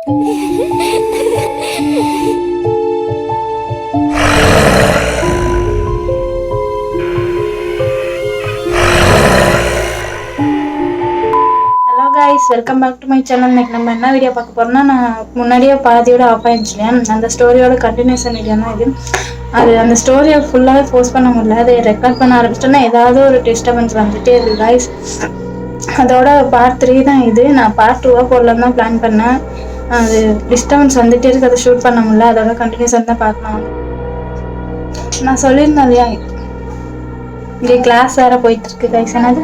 Hello guys welcome back to my channel இன்னைக்கு நம்ம என்ன வீடியோ பார்க்க போறோம்னா நான் முன்னாடியே பாதியோட ஆஃப் ஆயிடுச்சு இல்லையா அந்த ஸ்டோரியோட கண்டினியூஷன் வீடியோ தான் இது. அது அந்த ஸ்டோரியை ஃபுல்லாகவே போஸ்ட் பண்ண முடியல. அதை ரெக்கார்ட் பண்ண ஆரம்பிச்சிட்டோன்னா ஏதாவது ஒரு டிஸ்டர்பன்ஸ் வந்துட்டே இருக்கு கைஸ் அதோட பார்ட் த்ரீ தான் இது. நான் பார்ட் டூவாக போடலாம் தான் பிளான் பண்ணேன். அது டிஸ்டர்பன்ஸ் வந்துட்டே இருக்கு. அதை ஷூட் பண்ண முடியல. அதோட கண்டினியூஸாக தான் பார்க்கணும். நான் சொல்லியிருந்தேன் இல்லையா? இங்கே கிளாஸ் வேற போயிட்டு இருக்கு கைஸ் என்னது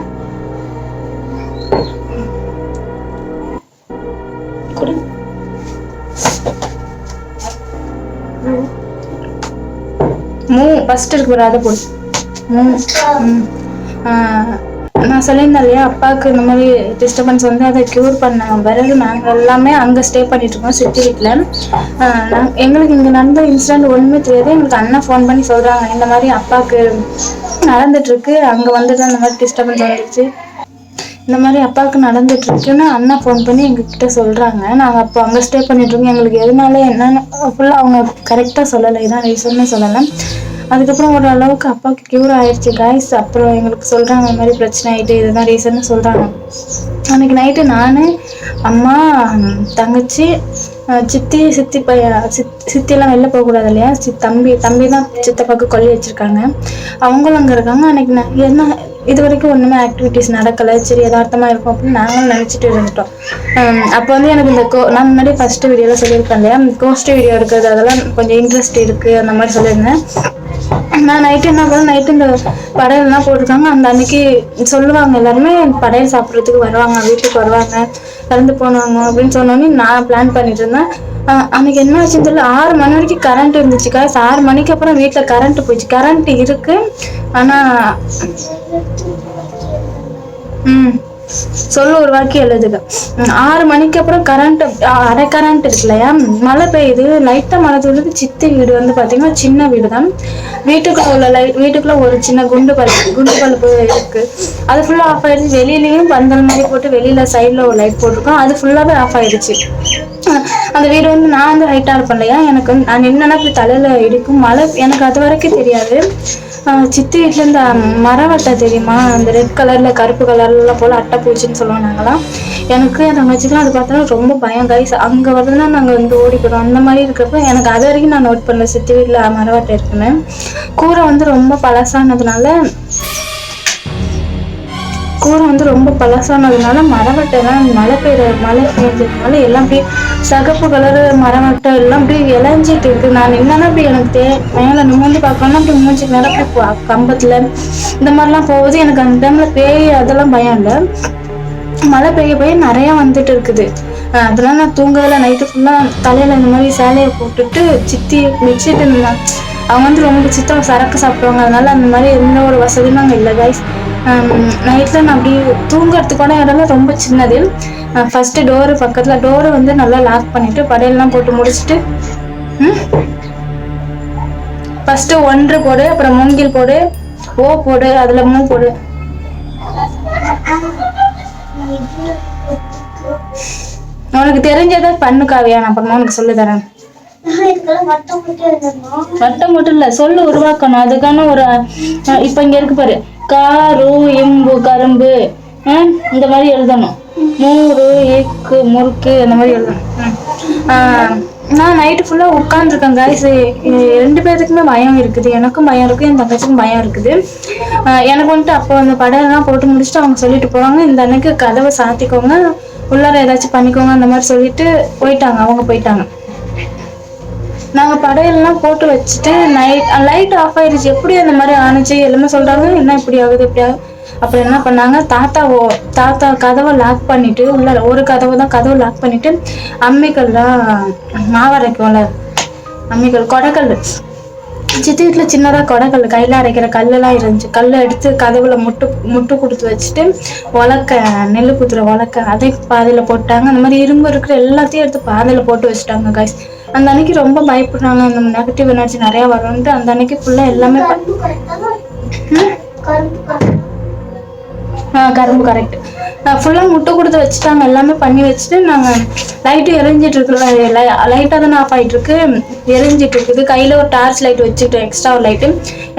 மூ ஃபஸ்ட் இருக்கு ஒரு அதை போடு. மூ. ஆ, நான் சொல்லியிருந்தேன் இல்லையா அப்பாவுக்கு இந்த மாதிரி டிஸ்டர்பன்ஸ் வந்து அதை க்யூர் பண்ண பிறகு நாங்கள் எல்லாமே அங்கே ஸ்டே பண்ணிட்டு இருக்கோம் சிட்டி வீட்டில் எங்களுக்கு இங்கே நடந்த இன்சிடென்ட் ஒன்றுமே தெரியாது. எங்களுக்கு அண்ணன் ஃபோன் பண்ணி சொல்கிறாங்க இந்த மாதிரி அப்பாவுக்கு நடந்துட்டுருக்கு அங்கே வந்துட்டு அந்த மாதிரி டிஸ்டர்பன்ஸ் வந்துடுச்சு இந்த மாதிரி அப்பாவுக்கு நடந்துட்டு இருக்குன்னு அண்ணா ஃபோன் பண்ணி எங்ககிட்ட சொல்கிறாங்க நாங்கள் அப்போ அங்கே ஸ்டே பண்ணிட்டு இருக்கோம். எங்களுக்கு எதனால என்னன்னு ஃபுல்லாக அவங்க கரெக்டாக சொல்லலை. இதான் ரீசன்னு சொல்லலை. அதுக்கப்புறம் ஒரு அளவுக்கு அப்பாவுக்கு க்யூர் ஆயிடுச்சு காய்ஸ் அப்புறம் எங்களுக்கு சொல்கிறாங்க இந்த மாதிரி பிரச்சனை ஆகிட்டு இதுதான் ரீசன்னு சொல்கிறாங்க அன்னைக்கு நைட்டு நான் அம்மா தங்கச்சி சித்தி சித்தி பையன் சித் சித்தியெல்லாம் வெளில போகக்கூடாது இல்லையா? சி தம்பி தம்பி தான் சித்தப்பாவுக்கு கொல்லி வச்சுருக்காங்க. அவங்களும் அங்கே இருக்காங்க. அன்னைக்கு நான் என்ன இது வரைக்கும் ஒன்றுமே ஆக்டிவிட்டீஸ் நடக்கலை. சரி யதார்த்தமாக இருக்கும் அப்படின்னு நாங்களும் நினச்சிட்டு இருந்துட்டோம். அப்போ வந்து எனக்கு இந்த கோ நான் முன்னாடி ஃபஸ்ட்டு வீடியோவில் சொல்லியிருப்பேன் இல்லையா? கோஸ்ட் வீடியோ எடுக்கிறது அதெல்லாம் கொஞ்சம் இன்ட்ரெஸ்ட் இருக்குது அந்த மாதிரி சொல்லியிருந்தேன். நான் நைட்டு என்ன பண்ணேன் நைட்டு இந்த படையல்லாம் போட்டிருக்காங்க. அந்த அன்னைக்கு சொல்லுவாங்க எல்லாருமே படையல் சாப்பிட்றதுக்கு வருவாங்க வீட்டுக்கு வருவாங்க இறந்து போனாங்க அப்படின்னு சொன்னோன்னே நான் பிளான் பண்ணிட்டு இருந்தேன். அன்னைக்கு என்ன ஆச்சுன்னு தெரியல. ஆறு மணி வரைக்கும் கரண்ட் இருந்துச்சு காசு ஆறு மணிக்கு அப்புறம் வீட்டில் கரண்ட் போயிடுச்சு. கரண்ட் இருக்கு ஆனால் ம். சொல்லு ஒரு வாக்கி எழுதுக. ஆறு மணிக்கு அப்புறம் கரண்ட் அரை கரண்ட் இருக்கு இல்லையா மழை பெய்யுது. லைட்டாக மழை பெய்யுது சித்தி வீடு வந்து பார்த்தீங்கன்னா சின்ன வீடு தான் வீட்டுக்குள்ள உள்ள லைட் வீட்டுக்குள்ள ஒரு சின்ன குண்டு பல்பு குண்டு பல்பு இருக்கு. அது ஃபுல்லாக ஆஃப் ஆயிடுச்சு. வெளியிலயும் பந்தல் மாதிரி போட்டு வெளியில சைடில் ஒரு லைட் போட்டிருக்கோம். அது ஃபுல்லாகவே ஆஃப் ஆயிடுச்சு. அந்த வீடு வந்து நான் வந்து ஹைட்டாக இருப்பேன் இல்லையா? எனக்கு வந்து நான் நின்னா இப்படி தலையில இடிக்கும். மழை எனக்கு அது வரைக்கும் தெரியாது. சித்தி வீட்டில் இந்த மரவட்டை தெரியுமா? அந்த ரெட் கலரில் கருப்பு கலர்ல அட்டை பூச்சின்னு சொல்லுவோம் நாங்களாம் எனக்கு என் தங்கச்சிக்கெலாம் அது பார்த்தோன்னா ரொம்ப பயம் கைஸ் அங்கே வரதுனா நாங்கள் வந்து ஓடி போயிடுவோம் அந்த மாதிரி இருக்கிறப்ப எனக்கு அது வரைக்கும் நான் நோட் பண்ணல. சித்தி வீட்டில் மரவட்டை இருக்குன்னு. கூரை வந்து ரொம்ப பழசானதுனால கூரை வந்து ரொம்ப பழசானதுனால மரவட்டைலாம் மழை பெய்யுற மழை பெய்ஞ்சதுனால எல்லாம் அப்படியே சகப்பு கலர் மரவட்டை எல்லாம் அப்படியே இளைஞ்சிட்டு இருக்கு. நான் என்னன்னா அப்படி எனக்கு தே மேலே நிமிர்ந்து பார்க்கணும்னா அப்படி மூஞ்சி மேலே அப்படி கம்பத்துல இந்த மாதிரிலாம் போகுது. எனக்கு அந்த டைம்ல பேய் அதெல்லாம் பயம் இல்லை. மழை பெய்ய பெய்ய நிறைய வந்துட்டு இருக்குது. அதெல்லாம் நான் தூங்கல நைட்டு ஃபுல்லா தலையில இந்த மாதிரி சேலையை போட்டுட்டு சித்தி வச்சுட்டு இருந்தாங்க அவங்க வந்து ரொம்ப சித்தம் சரக்கு சாப்பிடுவாங்க. அதனால அந்த மாதிரி எந்த ஒரு வசதியும் அங்கே இல்லை கைஸ் நைட்ல நான் அப்படி தூங்குறதுக்கான இடம்லாம் ரொம்ப சின்னது. ஃபர்ஸ்ட் டோரு பக்கத்துல டோரை வந்து நல்லா லாக் பண்ணிட்டு படையெல்லாம் போட்டு முடிச்சுட்டு ஃபஸ்ட்டு ஒன்று போடு அப்புறம் மூங்கில் போடு ஓ போடு அதுல மூ போடு. உனக்கு தெரிஞ்சதை பண்ணு காவியா நான் அப்புறமா உனக்கு சொல்லி தரேன். வட்டம் மட்டும் இல்ல சொல்லு உருவாக்கணும். அதுக்கான ஒரு இப்ப இங்க இருக்கு பாரு. காரு எம்பு கரும்பு. இந்த மாதிரி எழுதணும். மூறு ஏக்கு முறுக்கு அந்த மாதிரி எழுதணும். நான் நைட்டு ஃபுல்லாக உட்காந்துருக்கேன் காய்ஸ் ரெண்டு பேர்த்துக்குமே பயம் இருக்குது. எனக்கும் பயம் இருக்குது என் தங்கச்சிக்கும் பயம் இருக்குது. எனக்கு வந்துட்டு அப்போ அந்த படையெல்லாம் போட்டு முடிச்சுட்டு அவங்க சொல்லிட்டு போவாங்க இந்த அன்னைக்கு கதவை சாத்திக்கோங்க. உள்ளார ஏதாச்சும் பண்ணிக்கோங்க அந்த மாதிரி சொல்லிட்டு போயிட்டாங்க. அவங்க போயிட்டாங்க. நாங்க படையெல்லாம் போட்டு வச்சுட்டு நைட் லைட் ஆஃப் ஆயிருச்சு. எப்படி அந்த மாதிரி ஆணுச்சு? எல்லாமே சொல்றாங்க என்ன இப்படி ஆகுது? இப்படி ஆகுது? அப்புறம் என்ன பண்ணாங்க? தாத்தா ஓ- தாத்தா கதவை லாக் பண்ணிட்டு உள்ள ஒரு கதவை தான் கதவை லாக் பண்ணிட்டு அம்மிக்கல்லாம் மாவரைக்கும்ல அம்மிக்கல் கொடைக்கல். சித்தி வீட்டில் சின்னதாக கொடைக்கல் கையில் அரைக்கிற கல்லெல்லாம் இருந்துச்சு. கல்லை எடுத்து கதவுல முட்டு முட்டு கொடுத்து வச்சுட்டு உலக்க நெல் குத்துற உலக்க அதை பாதையில் போட்டாங்க. அந்த மாதிரி இரும்பு இருக்கிற எல்லாத்தையும் எடுத்து பாதையில் போட்டு வச்சுட்டாங்க காய்ஸ் அந்த அன்னைக்கு ரொம்ப பயப்படுறாங்க. அந்த நெகட்டிவ் எனர்ஜி நிறையா வரும்ன்ட்டு அந்த அன்னைக்கு ஃபுல்லாக எல்லாமே கரும்பு கரெக்ட் ஃபுல்லாக முட்டை கொடுத்து வச்சுட்டாங்க. எல்லாமே பண்ணி வச்சுட்டு நாங்கள் லைட்டு எரிஞ்சிட்டு இருக்குல்ல லைட்டாக தானே ஆஃப் ஆகிட்டு இருக்கு. எரிஞ்சிட்டு இருக்குது கையில் ஒரு டார்ச் லைட் வச்சுட்டு எக்ஸ்ட்ரா ஒரு லைட்டு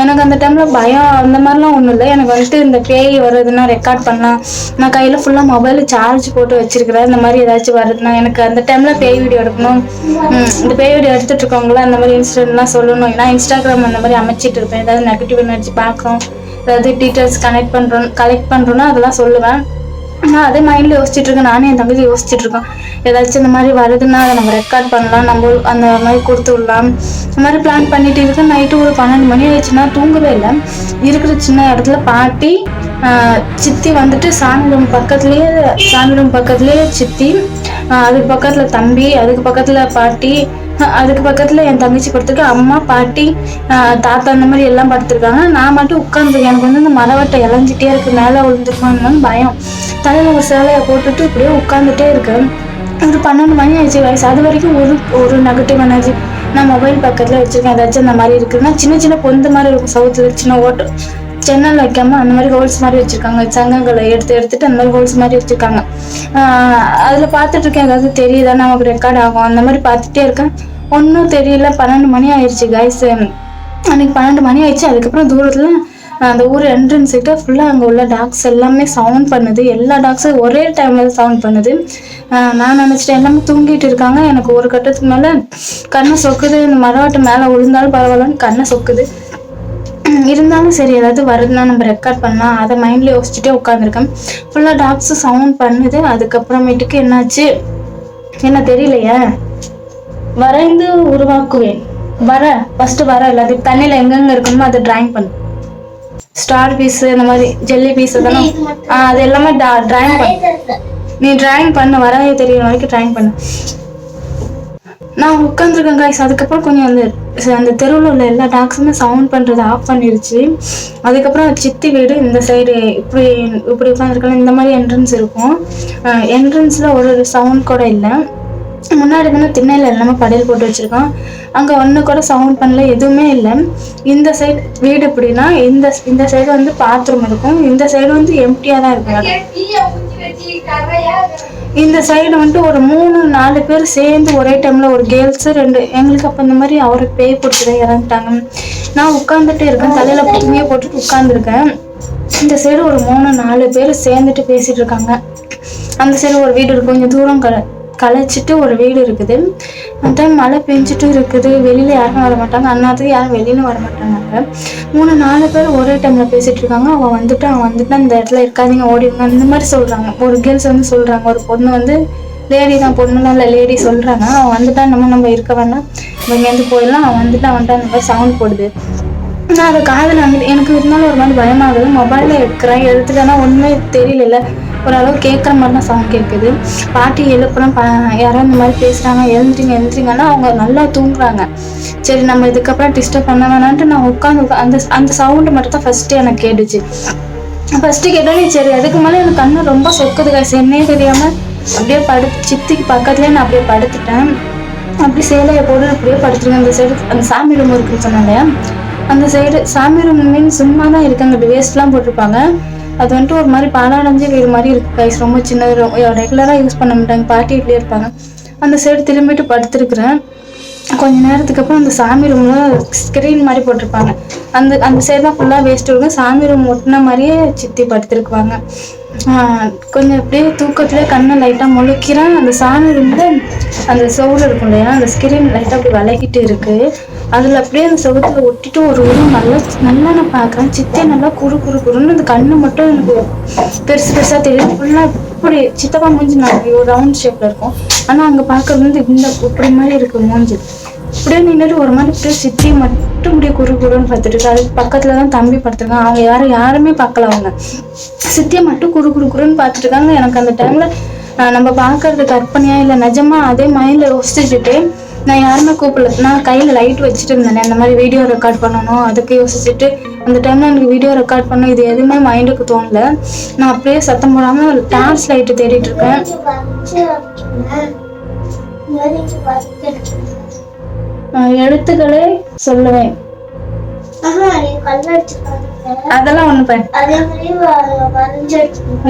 எனக்கு அந்த டைமில் பயம் அந்த மாதிரிலாம் ஒன்றும் இல்லை. எனக்கு வந்துட்டு இந்த பேய் வருதுன்னா ரெக்கார்ட் பண்ணலாம். நான் கையில் ஃபுல்லாக மொபைல் சார்ஜ் போட்டு வச்சிருக்கிறேன். இந்த மாதிரி ஏதாச்சும் வருதுன்னா எனக்கு அந்த டைமில் பேய் வீடியோ எடுக்கணும். இந்த பேய் வீடியோ எடுத்துட்டு இருக்கவங்கள அந்த மாதிரி இன்சிடென்ட்லாம் சொல்லணும். ஏன்னா இன்ஸ்டாகிராம் அந்த மாதிரி அமைச்சிட்டு இருப்பேன். ஏதாவது நெகட்டிவ் எனர்ஜி பார்க்குறோம். ஏதாவது டீட்டெயில்ஸ் கனெக்ட் பண்ணுறோம் கலெக்ட் பண்ணுறோன்னா அதெல்லாம் சொல்லுவேன். நான் அதே மைண்டில் யோசிச்சுட்டு இருக்கேன். நானே என் தங்கச்சி யோசிச்சுட்டு இருக்கேன். ஏதாச்சும் இந்த மாதிரி வருதுன்னா அதை நம்ம ரெக்கார்ட் பண்ணலாம். நம்ம அந்த மாதிரி கொடுத்து விடலாம். இந்த மாதிரி பிளான் பண்ணிட்டு இருக்கேன் நைட்டு ஒரு பன்னெண்டு மணி ஆயிடுச்சுன்னா தூங்கவே இல்லை. இருக்கிற சின்ன இடத்துல பாட்டி சித்தி வந்துட்டு சாமி ரூம் பக்கத்துலேயே சாமி ரூம் பக்கத்துலேயே சித்தி அதுக்கு பக்கத்தில் தம்பி அதுக்கு பக்கத்தில் பாட்டி அதுக்கு பக்கத்தில் என் தங்கச்சி படுத்துருக்கு அம்மா பாட்டி தாத்தா அந்த மாதிரி எல்லாம் படுத்திருக்காங்க. நான் மட்டும் உட்காந்துருக்கேன் எனக்கு வந்து இந்த மரவட்டை இழஞ்சிட்டே இருக்கு. மேலே விழுந்துருக்கோன்னு பயம். தலையில ஒரு சேலையை போட்டுட்டு இப்படியே உட்காந்துட்டே இருக்கேன். ஒரு பன்னெண்டு மணி ஆயிடுச்சு வயசு அது வரைக்கும் ஒரு ஒரு நெகட்டிவ் எனர்ஜி நான் மொபைல் பக்கத்தில் வச்சிருக்கேன். ஏதாச்சும் அந்த மாதிரி இருக்குன்னா சின்ன சின்ன பொந்து மாதிரி இருக்கும். சவுத்துல சின்ன ஓட்டு சென்னல் வைக்காம அந்த மாதிரி ஹோல்ஸ் மாதிரி வச்சிருக்காங்க. சங்கங்களை எடுத்து எடுத்துட்டு அந்த மாதிரி ஹோல்ஸ் மாதிரி வச்சிருக்காங்க. அதில் அதுல பார்த்துட்டு இருக்கேன். ஏதாவது தெரியுதா? நமக்கு ரெக்கார்ட் ஆகும். அந்த மாதிரி பார்த்துட்டே இருக்கேன். ஒன்றும் தெரியல. பன்னெண்டு மணி ஆயிடுச்சு கைஸ் அன்னைக்கு பன்னெண்டு மணி ஆயிடுச்சு. அதுக்கப்புறம் தூரத்துல அந்த ஊர் என்ட்ரன்ஸ் கிட்ட ஃபுல்லாக அங்கே உள்ள டாக்ஸ் எல்லாமே சவுண்ட் பண்ணுது. எல்லா டாக்ஸும் ஒரே டைமில் சவுண்ட் பண்ணுது. நான் நினச்சிட்டேன். எல்லாமே தூங்கிட்டு இருக்காங்க. எனக்கு ஒரு கட்டத்துக்கு மேலே கண்ணை சொக்குது. இந்த மரவாட்டு மேலே விழுந்தாலும் பரவாயில்லன்னு கண்ணை சொக்குது. இருந்தாலும் சரி ஏதாவது வருதுன்னா நம்ம ரெக்கார்ட் பண்ணலாம். அதை மைண்டில் யோசிச்சுட்டே உட்காந்துருக்கேன் ஃபுல்லாக டாக்ஸ் சவுண்ட் பண்ணுது. அதுக்கப்புறமேட்டுக்கு என்னாச்சு? என்ன தெரியலையே? வரைந்து உருவாக்குவேன். வர ஃபர்ஸ்ட் வர எல்லாத்தையும். தண்ணியில் எங்கெங்க இருக்கணுமோ அதை டிராயிங் பண்ணு. ஸ்டார் பீஸ் இந்த மாதிரி ஜெல்லி பீஸ் இதெல்லாம். ஆ, அது எல்லாமே டிராயிங் பண்ணு. நீ டிராயிங் பண்ணு வரவே தெரியுற வரைக்கும் டிராயிங் பண்ணு. நான் உட்காந்துருக்கேன் காய்ஸ் அதுக்கப்புறம் கொஞ்சம் அந்த அந்த தெருவில் உள்ள எல்லா டாக்ஸுமே சவுண்ட் பண்ணுறது ஆஃப் பண்ணிருச்சு. அதுக்கப்புறம் சித்தி வீடு இந்த சைடு இப்படி இப்படி உட்காந்துருக்கலாம் இந்த மாதிரி என்ட்ரன்ஸ் இருக்கும். என்ட்ரன்ஸில் ஒரு சவுண்ட் கூட இல்லை. முன்னாடி தானே திண்ணையில் எல்லாமே படையல் போட்டு வச்சுருக்கோம் அங்கே ஒன்று கூட சவுண்ட் பண்ணல எதுவுமே இல்லை. இந்த சைடு வீடு எப்படின்னா இந்த இந்த சைடு வந்து பாத்ரூம் இருக்கும். இந்த சைடு வந்து எம்டியாக தான் இருக்கும். இந்த சைடு வந்துட்டு ஒரு மூணு நாலு பேர் சேர்ந்து ஒரே டைமில் ஒரு கேர்ள்ஸு ரெண்டு எங்களுக்கு அப்போ இந்த மாதிரி அவர் பேய் பிடிச்சதான் இறந்துட்டாங்க. நான் உட்காந்துட்டு இருக்கேன். தலையில் துணியை போட்டுட்டு உட்காந்துருக்கேன் இந்த சைடு ஒரு மூணு நாலு பேர் சேர்ந்துட்டு பேசிகிட்டு இருக்காங்க. அந்த சைடு ஒரு வீடு இருக்கு. கொஞ்சம் தூரம் கடை. கலைச்சிட்டு ஒரு வீடு இருக்குது. அந்த டைம் மழை பெஞ்சிட்டும் இருக்குது. வெளியில யாரும் வர மாட்டாங்க. அண்ணாத்துக்கு யாரும் வெளியிலும் வர மாட்டாங்க. மூணு நாலு பேர் ஒரே டைம்ல பேசிட்டு இருக்காங்க. அவன் வந்துட்டு அவன் வந்துட்டு அந்த இடத்துல இருக்காதீங்க ஓடிடுங்க. அந்த மாதிரி சொல்றாங்க. ஒரு கேர்ள்ஸ் வந்து சொல்றாங்க. ஒரு பொண்ணு வந்து லேடி தான் பொண்ணுலாம் இல்லை லேடி சொல்றாங்க. அவன் வந்துட்டா நம்ம நம்ம இருக்க வேண்டாம். நம்ம இங்கேருந்து போயிடலாம். அவன் வந்துட்டு அவன்ட்டு அந்த மாதிரி சவுண்ட் போடுது. நான் அதை காதில் எனக்கு இருந்தாலும் ஒரு மாதிரி பயமாகுது மொபைலில் எடுக்கிறேன் எடுத்துட்டேன்னா ஒன்றுமே தெரியல ஓரளவு கேட்குற மாதிரி தான் சவுண்ட் கேட்குது பாட்டி எழுப்புறோம் பா யாரோ இந்த மாதிரி பேசுகிறாங்க எழுந்துருங்க எழுந்துருங்கன்னா அவங்க நல்லா தூங்குறாங்க. சரி நம்ம இதுக்கப்புறம் டிஸ்டர்ப் பண்ண வேணான்ட்டு நான் உட்காந்து அந்த அந்த சவுண்டு மட்டும் தான் ஃபஸ்ட்டு எனக்கு கேட்டுச்சு. ஃபஸ்ட்டு கேட்டோன்னே சரி அதுக்கு மேலே எனக்கு கண்ணு ரொம்ப சொக்குது காசு என்னே தெரியாமல் அப்படியே படு சித்திக்கு பக்கத்துலேயே நான் அப்படியே படுத்துட்டேன். அப்படி சேலையை போட்டு அப்படியே படுத்துருக்கேன். அந்த சைடு அந்த சாமி ரூம் இருக்குன்னு சொன்னேன் இல்லையா? அந்த சைடு சாமி ரூம் மீன் சும்மா தான் இருக்குது அந்த வேஸ்ட்லாம் போட்டிருப்பாங்க. அது வந்துட்டு ஒரு மாதிரி பாலாடைஞ்சு வீடு மாதிரி இருக்குது கைஸ் ரொம்ப சின்னது ரெகுலராக யூஸ் பண்ண மாட்டாங்க. பாட்டி வீட்லேயே இருப்பாங்க. அந்த சைடு திரும்பிட்டு படுத்துருக்குறேன். கொஞ்ச நேரத்துக்கு அப்புறம் அந்த சாமி ரூமில் ஸ்க்ரீன் மாதிரி போட்டிருப்பாங்க. அந்த அந்த சைடு தான் ஃபுல்லாக வேஸ்ட் இருக்கும் சாமி ரூம் ஒட்டின மாதிரியே சித்தி படுத்துருக்குவாங்க. கொஞ்சம் அப்படியே தூக்கத்திலே கண்ணை லைட்டாக முழுக்கிறேன். அந்த சாமி ரூமில் அந்த சவுடு இருக்கும் இல்லையா? அந்த ஸ்க்ரீன் லைட்டாக அப்படி விலகிட்டு இருக்குது அதில் அப்படியே அந்த செவுத்துல ஒட்டிட்டு ஒரு உருவம் நல்லா நல்லா நான் பார்க்குறேன். சித்தே நல்லா குறு குறு குறுன்னு அந்த கண்ணு மட்டும் எனக்கு பெருசு பெருசாக தெரியுது. ஃபுல்லாக இப்படி சித்தப்பா மூஞ்சி நான் ஒரு ரவுண்ட் ஷேப்ல இருக்கும். ஆனால் அங்கே பார்க்கறது வந்து இந்த இப்படி மாதிரி இருக்கு மூஞ்சி. இப்படியே நின்றுட்டு ஒரு மாதிரி இப்படியே சித்தி மட்டும் இப்படியே குறு குறுன்னு பார்த்துட்டு அதுக்கு பக்கத்துல தான் தம்பி படுத்துருக்கான் அவங்க யாரும் யாருமே பார்க்கல அவங்க. சித்தியை மட்டும் குறு குறு குறுன்னு பார்த்துட்டு இருக்காங்க. எனக்கு அந்த டைம்ல நம்ம பார்க்கறது கற்பனையா இல்லை நிஜமா அதே மைண்ட்ல யோசிச்சுட்டு நான் யாருமே கூப்பிடல. நான் கையில லைட் வச்சுட்டு இருந்தேன் அந்த மாதிரி வீடியோ ரெக்கார்ட் பண்ணணும் அதுக்கு யோசிச்சுட்டு அந்த டைம்ல எனக்கு வீடியோ ரெக்கார்ட் பண்ணணும் இது எதுவுமே மைண்டுக்கு தோணல. நான் அப்படியே சத்தம் போடாம டார்ச் லைட்டு தேடிட்டு இருக்கேன். நான் எழுத்துக்களே சொல்லுவேன். அதெல்லாம் ஒண்ணு பண்ண.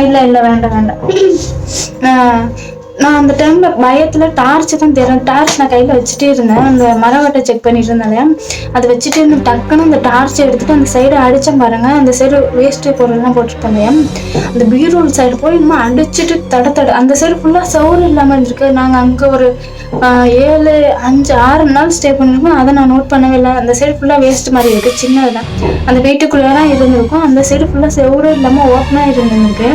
இல்ல இல்ல வேண்டாம் வேண்டாம். நான் அந்த டைம்ல பயத்துல டார்ச் தான் தெரியும் டார்ச் நான் கையில வச்சுட்டே இருந்தேன். அந்த மரவட்டை செக் பண்ணிட்டு இருந்தேன் அதை வச்சுட்டு இருந்த டக்குன்னு அந்த டார்ச் எடுத்துட்டு அந்த சைடு அடிச்சேன் பாருங்க. அந்த சைடு வேஸ்ட் பொருள்லாம் போட்டுருப்போம் அந்த பீரோல் சைடு போய் இன்னும் அடிச்சுட்டு தட தட அந்த சைடு ஃபுல்லா சவுறு இல்லாம இருந்திருக்கு. நாங்க அங்க ஒரு ஏழு அஞ்சு ஆறு நாள் ஸ்டே பண்ணியிருக்கோம். அதை நான் நோட் பண்ணவே இல்லை. அந்த சைடு ஃபுல்லா வேஸ்ட் மாதிரி இருக்கு. சின்னதுதான். அந்த வீட்டுக்குள்ளே தான் இருந்திருக்கும். அந்த சைடு ஃபுல்லா செவரும் இல்லாம ஓப்பனா இருந்திருக்கு.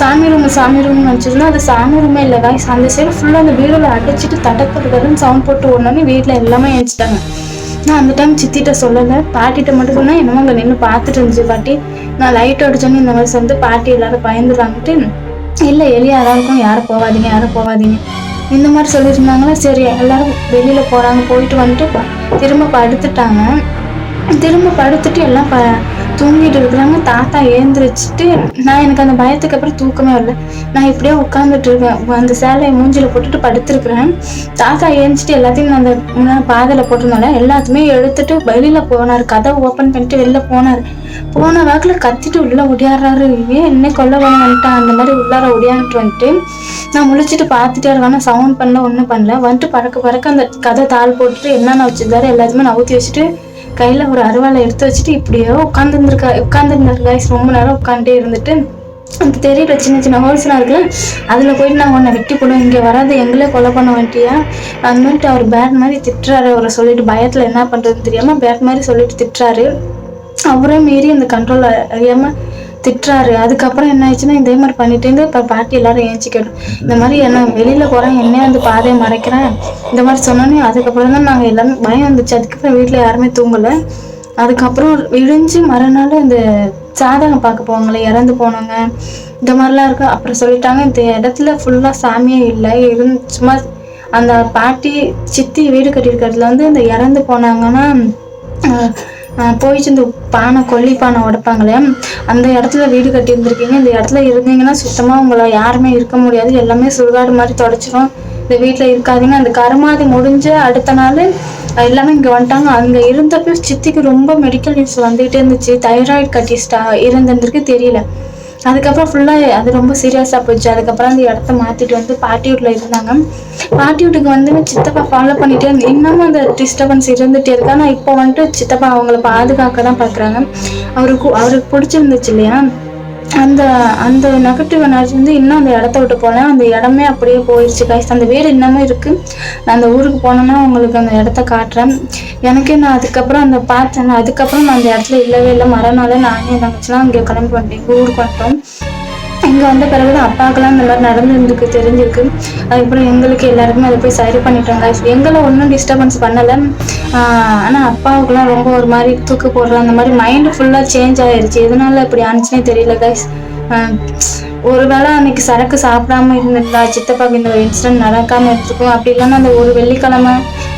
சாமி ரூம் சாமி ரூம் வச்சுருந்தோம். அது சாமி ரூமே இல்லை காய்ஸ் அந்த சைடு ஃபுல்லாக அந்த வீடியோவில் அடிச்சுட்டு தடக்கிறதுன்னு சவுண்ட் போட்டு ஓடனே வீட்டில் எல்லாமே ஏஞ்சிட்டாங்க. நான் அந்த டைம் சித்திட்ட சொல்லலை. பாட்டிகிட்ட மட்டும் சொன்னால் என்னமோ அங்கே நின்று பார்த்துட்டு இருந்துச்சு பாட்டி. நான் லைட் அடிச்சோன்னு இந்த மாதிரி வந்து பாட்டி எல்லாரும் பயந்துறாங்கட்டு இல்லை எலி யாராக இருக்கும்? யாரும் போகாதீங்க யாரும் போகாதீங்க. இந்த மாதிரி சொல்லியிருந்தாங்களா? சரி எல்லாரும் வெளியில் போகிறாங்க போயிட்டு வந்துட்டு திரும்ப படுத்துட்டாங்க. திரும்ப படுத்துட்டு எல்லாம் ப தூங்கிட்டு இருக்கிறாங்க தாத்தா ஏந்திரிச்சிட்டு நான் எனக்கு அந்த பயத்துக்கு அப்புறம் தூக்கமே வரல. நான் இப்படியே உட்காந்துட்டு இருக்கேன். அந்த சேலையை மூஞ்சில போட்டுட்டு படுத்திருக்கிறேன். தாத்தா ஏந்திச்சிட்டு எல்லாத்தையும் நான் அந்த முன்னாடி பாதையில எல்லாத்தையுமே எடுத்துட்டு வெளியில போனார். கதவை ஓப்பன் பண்ணிட்டு வெளில போனார். போன வாக்குல கத்திட்டு உள்ள ஒடியாடுறாரு. ஏன் என்ன கொல்ல வேணும் வந்துட்டான் அந்த மாதிரி உள்ளார ஒடியாந்துட்டு வந்துட்டு நான் முழிச்சிட்டு பார்த்துட்டே இருக்கேன். சவுண்ட் பண்ணல ஒன்றும் பண்ணல. வந்துட்டு பறக்க பறக்க அந்த கதை தாள் போட்டுட்டு என்னென்ன வச்சிருந்தாரு எல்லாத்தையுமே நவுத்தி வச்சுட்டு கையில் ஒரு அருவாளை எடுத்து வச்சுட்டு இப்படியே உட்காந்துருந்துருக்கா உட்காந்துருந்தாரு காய்ஸ் ரொம்ப நேரம் உட்காந்துட்டே இருந்துட்டு அந்த தெரியல சின்ன சின்ன ஹோல்ஸ்லாம் இருக்குல்ல அதில் போயிட்டு நான் உன்னை வெட்டி போடுவேன் இங்கே வராது எங்களே கொலை பண்ண வேண்டியா? அந்த மாதிரி அவர் பேட் மாதிரி திட்டுறாரு. அவரை சொல்லிட்டு பயத்தில் என்ன பண்ணுறதுன்னு தெரியாமல் பேட் மாதிரி சொல்லிட்டு திட்டுறாரு. அவரே மீறி அந்த கண்ட்ரோல் அறியாமல் திட்டுறாரு. அதுக்கப்புறம் என்ன ஆயிடுச்சுன்னா இதே மாதிரி பண்ணிட்டு இருந்து இப்போ பாட்டி எல்லாரும் ஏஞ்சி கேட்டோம் இந்த மாதிரி என்ன வெளியில போறேன் என்னையே அந்த பாதையை மறைக்கிறேன். இந்த மாதிரி சொன்னோன்னே அதுக்கப்புறம் தான் நாங்கள் எல்லாமே பயம் வந்துச்சு. அதுக்கப்புறம் வீட்டில் யாருமே தூங்கலை. அதுக்கப்புறம் விழிஞ்சு மறுநாள் இந்த சாதகம் பார்க்க போவாங்களே இறந்து போனவங்க இந்த மாதிரிலாம் இருக்கு. அப்புறம் சொல்லிட்டாங்க இந்த இடத்துல ஃபுல்லாக சாமியே இல்லை. இருந்து சும்மா அந்த பாட்டி சித்தி வீடு கட்டியிருக்கிறதுல வந்து இந்த இறந்து போனாங்கன்னா போயிட்டு இந்த பானை கொல்லி பானை உடைப்பாங்களே அந்த இடத்துல வீடு கட்டியிருந்துருக்கீங்க. இந்த இடத்துல இருந்தீங்கன்னா சுத்தமாக உங்களை யாருமே இருக்க முடியாது. எல்லாமே சுடுகாடு மாதிரி தொடச்சிரும். இந்த வீட்டில் இருக்காதீங்க. அந்த கருமாதி முடிஞ்ச அடுத்த நாள் எல்லாமே இங்கே வந்துட்டாங்க. அங்கே இருந்தப்போ சித்திக்கு ரொம்ப மெடிக்கல் நியூஸ் வந்துகிட்டே இருந்துச்சு. தைராய்டு கட்டிஸ்டா இருந்திருக்கு தெரியல. அதுக்கப்புறம் ஃபுல்லாக அது ரொம்ப சீரியஸாக போச்சு அதுக்கப்புறம் அந்த இடத்த மாற்றிட்டு வந்து பாட்டி வீட்டில் இருந்தாங்க. பாட்டி வீட்டுக்கு வந்து சித்தப்பா ஃபாலோ பண்ணிட்டே இருந்து இன்னமும் அந்த டிஸ்டர்பன்ஸ் இருந்துகிட்டே இருக்கு. ஆனால் இப்போ வந்துட்டு சித்தப்பா அவங்கள பாதுகாக்க தான் பார்க்குறாங்க அவருக்கு அவருக்கு பிடிச்சிருந்துச்சு இல்லையா? அந்த அந்த நெகட்டிவ் எனர்ஜி வந்து இன்னும் அந்த இடத்த விட்டு போகல. அந்த இடமே அப்படியே போயிடுச்சு கைஸ் அந்த வீடு இன்னமும் இருக்குது நான் அந்த ஊருக்கு போனேன்னா உங்களுக்கு அந்த இடத்த காட்டுறேன். எனக்கே நான் அதுக்கப்புறம் அந்த பார்த்தேன் அதுக்கப்புறம் நான் அந்த இடத்துல இல்லவே இல்லை. மறுநாள் நானே என் தங்கச்சிலாம் கிளம்பி வந்துட்டேன். எங்கள் ஊருக்கு வந்துட்டோம். இங்கே வந்த பிறகு தான் அப்பாக்கெல்லாம் இந்த மாதிரி நடந்துருக்கு தெரிஞ்சிருக்கு. அதுக்கப்புறம் எங்களுக்கு எல்லாருக்குமே அதை போய் சரி பண்ணிட்டோம் எங்களை ஒன்றும் டிஸ்டர்பன்ஸ் பண்ணலை. ஆனால் அப்பாவுக்குலாம் ரொம்ப ஒரு மாதிரி தூக்கு போடுற அந்த மாதிரி மைண்டு ஃபுல்லாக சேஞ்ச் ஆயிடுச்சு எதனால இப்படி ஆனிச்சுனே தெரியல கைஸ் ஒருவேளை அன்னைக்கு சரக்கு சாப்பிடாம இருந்திருந்தா சித்தப்பாக்கு இந்த இன்சிடென்ட் நடக்காம இருந்திருக்கும். அப்படி இல்லைன்னா அந்த ஒரு வெள்ளிக்கிழமை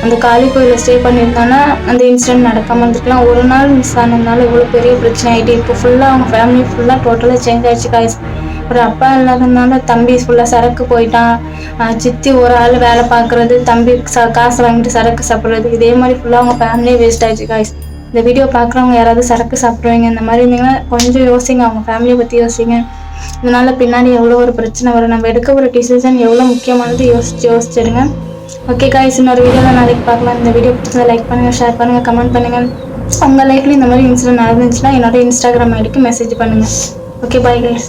அந்த காளி கோயிலில் ஸ்டே பண்ணியிருந்தானா அந்த இன்சிடென்ட் நடக்காம இருந்திருக்கலாம். ஒரு நாள் மிஸ் ஆனதுனால இவ்வளோ பெரிய பிரச்சனை ஆகிட்டு இப்போ ஃபுல்லாக அவங்க ஃபேமிலி ஃபுல்லாக டோட்டலாக சேஞ்ச் ஆயிடுச்சு காய்ஸ் ஒரு அப்பா இல்லாததுனால தம்பி ஃபுல்லாக சரக்கு போயிட்டான். சித்தி ஒரு ஆள் வேலை பார்க்குறது தம்பி ச காசு வாங்கிட்டு சரக்கு சாப்பிட்றது இதே மாதிரி ஃபுல்லாக அவங்க ஃபேமிலியே வேஸ்ட் ஆயிடுச்சு காய்ஸ் இந்த வீடியோ பார்க்குறவங்க யாராவது சரக்கு சாப்பிடுவீங்க இந்த மாதிரி இருந்தீங்கன்னா கொஞ்சம் யோசிங்க அவங்க ஃபேமிலியை பற்றி யோசிங்க. இதனால பின்னாடி எவ்வளோ ஒரு பிரச்சனை வரும். நம்ம எடுக்க ஒரு டிசிஷன் எவ்வளோ முக்கியமானது யோசிச்சு யோசிச்சிடுங்க. ஓகே காய்ஸ் இன்னொரு வீடியோவில் நாளைக்கு பார்க்கலாம். இந்த வீடியோ பிடிச்சதை லைக் பண்ணுங்கள் ஷேர் பண்ணுங்கள் கமெண்ட் பண்ணுங்கள் உங்கள் லைஃப்ல இந்த மாதிரி இன்சிடென்ட் நடந்துச்சுன்னா என்னோட இன்ஸ்டாகிராம் ஐடிக்கு மெசேஜ் பண்ணுங்கள் ஓகே பாய் கைஸ்